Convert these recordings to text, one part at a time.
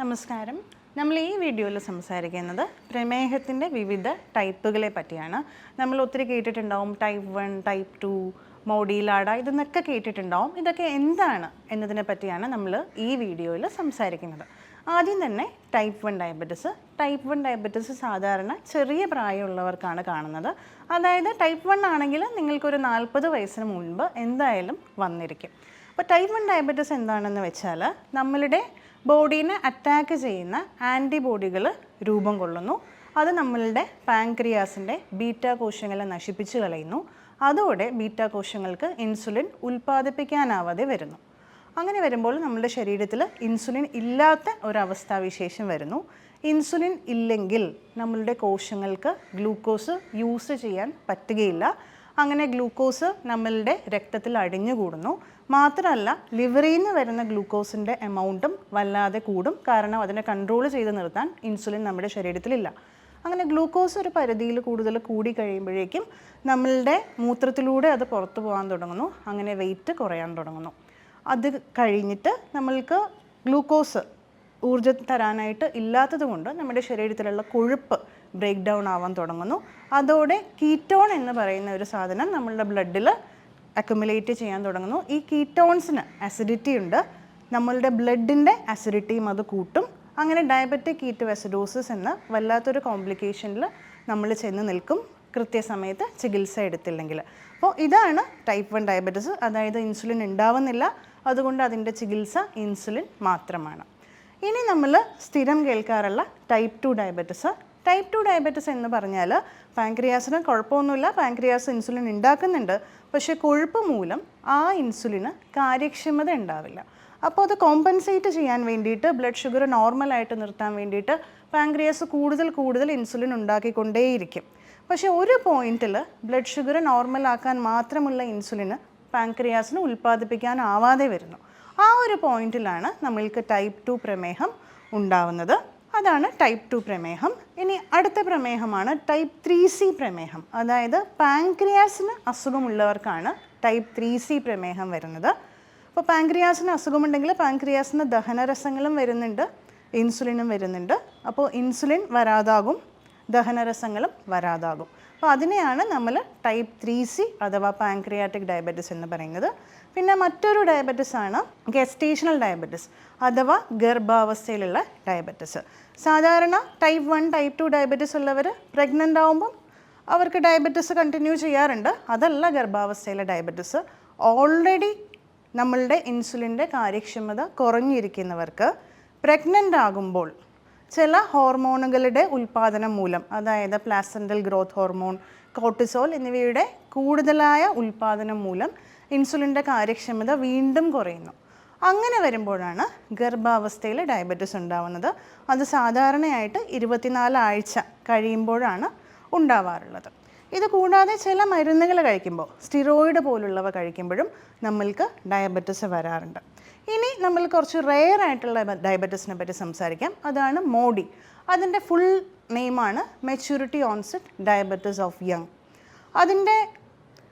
നമസ്കാരം. നമ്മൾ ഈ വീഡിയോയിൽ സംസാരിക്കുന്നത് പ്രമേഹത്തിന്റെ വിവിധ ടൈപ്പുകളെ പറ്റിയാണ്. നമ്മൾ ഒത്തിരി കേട്ടിട്ടുണ്ടാവും ടൈപ്പ് വൺ ടൈപ്പ് ടു മോഡിയിലാട ഇതെന്നൊക്കെ കേട്ടിട്ടുണ്ടാവും. ഇതൊക്കെ എന്താണ് എന്നതിനെ പറ്റിയാണ് നമ്മൾ ഈ വീഡിയോയിൽ സംസാരിക്കുന്നത്. ആദ്യം തന്നെ type one diabetes type one diabetes സാധാരണ ചെറിയ പ്രായമുള്ളവർക്കാണ് കാണുന്നത്. അതായത് ടൈപ്പ് വൺ ആണെങ്കിൽ നിങ്ങൾക്കൊരു നാൽപ്പത് വയസ്സിന് മുൻപ് എന്തായാലും വന്നിരിക്കും. അപ്പോൾ ടൈപ്പ് വൺ ഡയബറ്റിസ് എന്താണെന്ന് വെച്ചാൽ നമ്മളുടെ ബോഡീനെ അറ്റാക്ക് ചെയ്യുന്ന ആന്റിബോഡികൾ രൂപം കൊള്ളുന്നു. അത് നമ്മളുടെ പാൻക്രിയാസിന്റെ ബീറ്റ കോശങ്ങളെ നശിപ്പിച്ചു കളയുന്നു. അതോടെ ബീറ്റ കോശങ്ങൾക്ക് ഇൻസുലിൻ ഉൽപ്പാദിപ്പിക്കാനാവാതെ വരുന്നു. അങ്ങനെ വരുമ്പോൾ നമ്മുടെ ശരീരത്തിൽ ഇൻസുലിൻ ഇല്ലാത്ത ഒരവസ്ഥാവിശേഷം വരുന്നു. ഇൻസുലിൻ ഇല്ലെങ്കിൽ നമ്മളുടെ കോശങ്ങൾക്ക് ഗ്ലൂക്കോസ് യൂസ് ചെയ്യാൻ പറ്റുകയില്ല. അങ്ങനെ ഗ്ലൂക്കോസ് നമ്മളുടെ രക്തത്തിൽ അടിഞ്ഞു കൂടുന്നു മാത്രമല്ല ലിവറിൽ നിന്ന് വരുന്ന ഗ്ലൂക്കോസിന്റെ എമൗണ്ടും വല്ലാതെ കൂടും. കാരണം അതിനെ കൺട്രോൾ ചെയ്ത് നിർത്താൻ ഇൻസുലിൻ നമ്മുടെ ശരീരത്തിലില്ല. അങ്ങനെ ഗ്ലൂക്കോസ് ഒരു പരിധിയിൽ കൂടുതൽ കൂടി കഴിയുമ്പോഴേക്കും നമ്മളുടെ മൂത്രത്തിലൂടെ അത് പുറത്തു പോകാൻ തുടങ്ങുന്നു. അങ്ങനെ വെയിറ്റ് കുറയാൻ തുടങ്ങുന്നു. അത് കഴിഞ്ഞിട്ട് നമ്മൾക്ക് ഗ്ലൂക്കോസ് ഊർജം തരാനായിട്ട് ഇല്ലാത്തത് കൊണ്ട് നമ്മുടെ ശരീരത്തിലുള്ള കൊഴുപ്പ് ബ്രേക്ക് ഡൗൺ ആവാൻ തുടങ്ങുന്നു. അതോടെ കീറ്റോൺ എന്ന് പറയുന്ന ഒരു സാധനം നമ്മളുടെ ബ്ലഡിൽ അക്യുമുലേറ്റ് ചെയ്യാൻ തുടങ്ങുന്നു. ഈ കീറ്റോൺസിന് അസിഡിറ്റി ഉണ്ട്. നമ്മളുടെ ബ്ലഡിന്റെ അസിഡിറ്റിയും അത് കൂട്ടും. അങ്ങനെ ഡയബറ്റിക് കീറ്റോഅസിഡോസിസ് എന്ന വല്ലാത്തൊരു കോംപ്ലിക്കേഷനിൽ നമ്മൾ ചെന്ന് നിൽക്കും കൃത്യസമയത്ത് ചികിത്സ എടുത്തില്ലെങ്കിൽ. അപ്പോൾ ഇതാണ് ടൈപ്പ് വൺ ഡയബറ്റിസ് അതായത് ഇൻസുലിൻ ഉണ്ടാവുന്നില്ല. അതുകൊണ്ട് അതിന്റെ ചികിത്സ ഇൻസുലിൻ മാത്രമാണ്. ഇനി നമ്മൾ സ്ഥിരം കേൾക്കാറുള്ള type two diabetes type two diabetes എന്ന് പറഞ്ഞാൽ പാൻക്രിയാസിന് കുഴപ്പമൊന്നുമില്ല. പാൻക്രിയാസ് ഇൻസുലിൻ ഉണ്ടാക്കുന്നുണ്ട്. പക്ഷേ കൊഴുപ്പ് മൂലം ആ ഇൻസുലിന് കാര്യക്ഷമത ഉണ്ടാവില്ല. അപ്പോൾ അത് കോമ്പൻസേറ്റ് ചെയ്യാൻ വേണ്ടിയിട്ട് ബ്ലഡ് ഷുഗർ നോർമലായിട്ട് നിർത്താൻ വേണ്ടിയിട്ട് പാൻക്രിയാസ് കൂടുതൽ കൂടുതൽ ഇൻസുലിൻ ഉണ്ടാക്കിക്കൊണ്ടേയിരിക്കും. പക്ഷേ ഒരു പോയിന്റിൽ ബ്ലഡ് ഷുഗർ നോർമലാക്കാൻ മാത്രമുള്ള ഇൻസുലിന് പാൻക്രിയാസിന് ഉൽപ്പാദിപ്പിക്കാനാവാതെ വരുന്നു. ആ ഒരു പോയിന്റിലാണ് നമ്മൾക്ക് ടൈപ്പ് ടു പ്രമേഹം ഉണ്ടാവുന്നത്. അതാണ് ടൈപ്പ് ടു പ്രമേഹം. ഇനി അടുത്ത പ്രമേഹമാണ് ടൈപ്പ് ത്രീ സി പ്രമേഹം. അതായത് പാൻക്രിയാസിന് അസുഖമുള്ളവർക്കാണ് ടൈപ്പ് ത്രീ സി പ്രമേഹം വരുന്നത്. അപ്പോൾ പാൻക്രിയാസിന് അസുഖമുണ്ടെങ്കിൽ പാൻക്രിയാസിന് ദഹനരസങ്ങളും വരുന്നുണ്ട് ഇൻസുലിനും വരുന്നുണ്ട്. അപ്പോൾ ഇൻസുലിൻ വരാതാകും ദഹനരസങ്ങളും വരാതാകും. അപ്പോൾ അതിനെയാണ് നമ്മൾ ടൈപ്പ് ത്രീ സി അഥവാ പാൻക്രിയാറ്റിക് ഡയബറ്റിസ് എന്ന് പറയുന്നത്. പിന്നെ മറ്റൊരു ഡയബറ്റിസ് ആണ് ഗെസ്റ്റേഷണൽ ഡയബറ്റിസ് അഥവാ ഗർഭാവസ്ഥയിലുള്ള ഡയബറ്റിസ് സാധാരണ type one type two diabetes ഉള്ളവർ പ്രഗ്നന്റ് ആവുമ്പം അവർക്ക് ഡയബറ്റിസ് കണ്ടിന്യൂ ചെയ്യാറുണ്ട്. അതല്ല ഗർഭാവസ്ഥയിലെ ഡയബറ്റിസ് ഓൾറെഡി നമ്മളുടെ ഇൻസുലിന്റെ കാര്യക്ഷമത കുറഞ്ഞിരിക്കുന്നവർക്ക് പ്രഗ്നന്റ് ആകുമ്പോൾ ചില ഹോർമോണുകളുടെ ഉൽപ്പാദനം മൂലം അതായത് പ്ലാസന്റൽ ഗ്രോത്ത് ഹോർമോൺ കോർട്ടിസോൾ എന്നിവയുടെ കൂടുതലായ ഉൽപ്പാദനം മൂലം ഇൻസുലിന്റെ കാര്യക്ഷമത വീണ്ടും കുറയുന്നു. അങ്ങനെ വരുമ്പോഴാണ് ഗർഭാവസ്ഥയിൽ ഡയബറ്റിസ് ഉണ്ടാവുന്നത്. അത് സാധാരണയായിട്ട് ഇരുപത്തിനാല് ആഴ്ച കഴിയുമ്പോഴാണ് ഉണ്ടാവാറുള്ളത്. ഇത് കൂടാതെ ചില മരുന്നുകൾ കഴിക്കുമ്പോൾ സ്റ്റിറോയിഡ് പോലുള്ളവ കഴിക്കുമ്പോഴും നമ്മൾക്ക് ഡയബറ്റിസ് വരാറുണ്ട്. ഇനി നമ്മൾ കുറച്ച് റെയർ ആയിട്ടുള്ള ഡയബറ്റീസിനെ പറ്റി സംസാരിക്കാം. അതാണ് മോഡി. അതിന്റെ full നെയിമാണ് maturity onset diabetes of young അതിന്റെ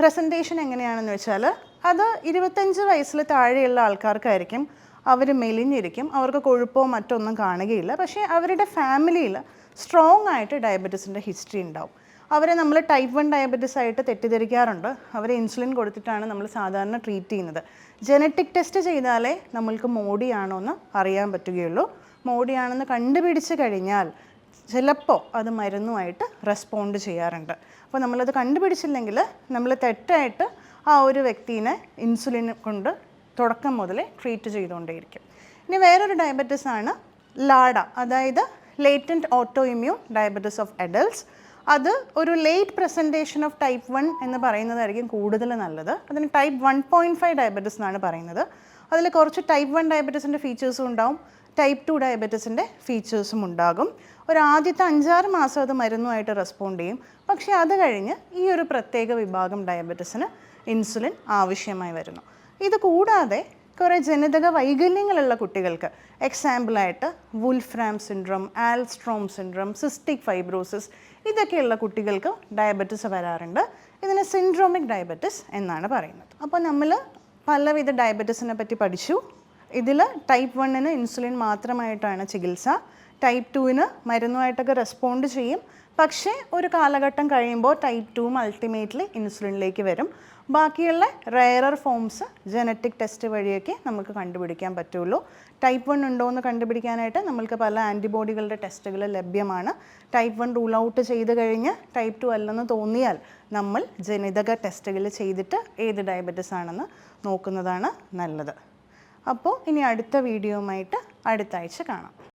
പ്രസന്റേഷൻ എങ്ങനെയാണെന്ന് വെച്ചാൽ അത് ഇരുപത്തഞ്ച് വയസ്സിൽ താഴെയുള്ള ആൾക്കാർക്കായിരിക്കും അവർ മെലിഞ്ഞിരിക്കും. അവർക്ക് കൊഴുപ്പോ മറ്റൊന്നും കാണുകയില്ല. പക്ഷേ അവരുടെ ഫാമിലിയിൽ സ്ട്രോങ് ആയിട്ട് ഡയബറ്റീസിന്റെ ഹിസ്റ്ററി ഉണ്ടാവും. അവരെ നമ്മൾ ടൈപ്പ് വൺ ഡയബറ്റിസ് ആയിട്ട് തെറ്റിദ്ധരിക്കാറുണ്ട്. അവരെ ഇൻസുലിൻ കൊടുത്തിട്ടാണ് നമ്മൾ സാധാരണ ട്രീറ്റ് ചെയ്യുന്നത്. ജനറ്റിക് ടെസ്റ്റ് ചെയ്താലേ നമ്മൾക്ക് മോഡിയാണോ എന്ന് അറിയാൻ പറ്റുകയുള്ളൂ. മോഡിയാണെന്ന് കണ്ടുപിടിച്ച് കഴിഞ്ഞാൽ ചിലപ്പോൾ അത് മരുന്നുമായിട്ട് റെസ്പോണ്ട് ചെയ്യാറുണ്ട്. അപ്പോൾ നമ്മളത് കണ്ടുപിടിച്ചില്ലെങ്കിൽ നമ്മൾ തെറ്റായിട്ട് ആ ഒരു വ്യക്തിനെ ഇൻസുലിൻ കൊണ്ട് തുടക്കം മുതലേ ട്രീറ്റ് ചെയ്തുകൊണ്ടേയിരിക്കും. ഇനി വേറൊരു ഡയബറ്റിസ് ആണ് ലാഡ. അതായത് latent autoimmune diabetes of adults അത് ഒരു late presentation of type one എന്ന് പറയുന്നതായിരിക്കും കൂടുതൽ നല്ലത്. അതിന് type one point five diabetes എന്നാണ് പറയുന്നത്. അതിൽ കുറച്ച് ടൈപ്പ് വൺ ഡയബറ്റീസിന്റെ ഫീച്ചേഴ്സും ഉണ്ടാവും. ടൈപ്പ് ടു ഡയബറ്റീസിന്റെ ഫീച്ചേഴ്സും ഉണ്ടാകും. ഒരു ആദ്യത്തെ അഞ്ചാറ് മാസം അത് മരുന്നുമായിട്ട് റെസ്പോണ്ട് ചെയ്യും. പക്ഷേ അത് കഴിഞ്ഞ് ഈ ഒരു പ്രത്യേക വിഭാഗം ഡയബറ്റീസിന് ഇൻസുലിൻ ആവശ്യമായി വരുന്നു. ഇത് കൂടാതെ കുറേ ജനിതക വൈകല്യങ്ങളുള്ള കുട്ടികൾക്ക് എക്സാമ്പിളായിട്ട് Wolfram syndrome Alstrom syndrome cystic fibrosis ഇതൊക്കെയുള്ള കുട്ടികൾക്ക് ഡയബറ്റിസ് വരാറുണ്ട്. ഇതിന് സിൻഡ്രോമിക് ഡയബറ്റിസ് എന്നാണ് പറയുന്നത്. അപ്പോൾ നമ്മൾ പലവിധ ഡയബറ്റിസിനെ പറ്റി പഠിച്ചു. ഇതിൽ ടൈപ്പ് വണ്ണിന് ഇൻസുലിൻ മാത്രമായിട്ടാണ് ചികിത്സ. ടൈപ്പ് ടുവിന് മരുന്നുമായിട്ടൊക്കെ റെസ്പോണ്ട് ചെയ്യും. പക്ഷേ ഒരു കാലഘട്ടം കഴിയുമ്പോൾ ടൈപ്പ് ടുവും അൾട്ടിമേറ്റ്ലി ഇൻസുലിനിലേക്ക് വരും. ബാക്കിയുള്ള റയറർ ഫോംസ് ജനറ്റിക് ടെസ്റ്റ് വഴിയൊക്കെ നമുക്ക് കണ്ടുപിടിക്കാൻ പറ്റുള്ളൂ. ടൈപ്പ് വൺ ഉണ്ടോ എന്ന് കണ്ടുപിടിക്കാനായിട്ട് നമ്മൾക്ക് പല ആന്റിബോഡികളുടെ ടെസ്റ്റുകൾ ലഭ്യമാണ്. ടൈപ്പ് വൺ റൂൾ ഔട്ട് ചെയ്ത് കഴിഞ്ഞ് ടൈപ്പ് ടു അല്ലെന്ന് തോന്നിയാൽ നമ്മൾ ജനിതക ടെസ്റ്റുകൾ ചെയ്തിട്ട് ഏത് ഡയബറ്റിസ് ആണെന്ന് നോക്കുന്നതാണ് നല്ലത്. അപ്പോൾ ഇനി അടുത്ത വീഡിയോയുമായിട്ട് അടുത്ത ആഴ്ച കാണാം.